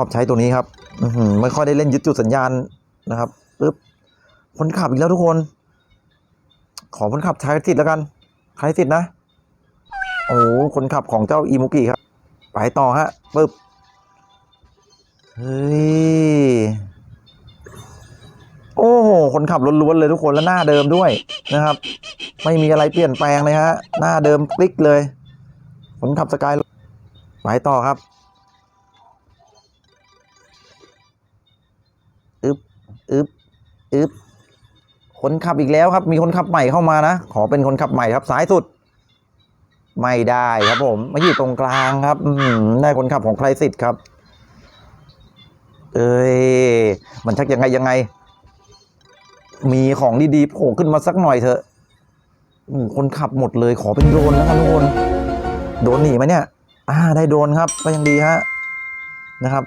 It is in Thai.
อบใช้ตัวนี้ครับอืไม่ค่อยได้เล่นยึดจุดสัญญาณนะครับปึ๊บคนขับอีกแล้วทุกคน ขอคนขับใช้สิทธิ์แล้วกันใช้สิทธิ์นะโอ้คนขับของเจ้าอีมุกิครับ ไปต่อฮะปึ๊บเฮ้ยโอ้โหคนขับล้วนๆเลยทุกคนแล้วหน้าเดิมด้วยนะครับ ไม่มีอะไรเปลี่ยนแปลงเลยฮะหน้าเดิมคลิกเลย คนขับสกายไปต่อครับ อึบอึบคนขับอีกแล้วครับ มีคนขับใหม่เข้ามานะ ขอเป็นคนขับใหม่ครับสายสุด ไม่ได้ครับผมมาอยู่ตรงกลางครับ อืได้คนขับของใครสิทธิ์ครับ เอ้ยมันชักยังไงยังไง มีของดีๆโผล่ขึ้นมาสักหน่อยเถอะคนขับหมดเลยขอเป็นโดรนนะครับทุกคนโดนหนีไหมเนี่ย อ่า ได้โดนครับ ก็ยังดีฮะนะครับ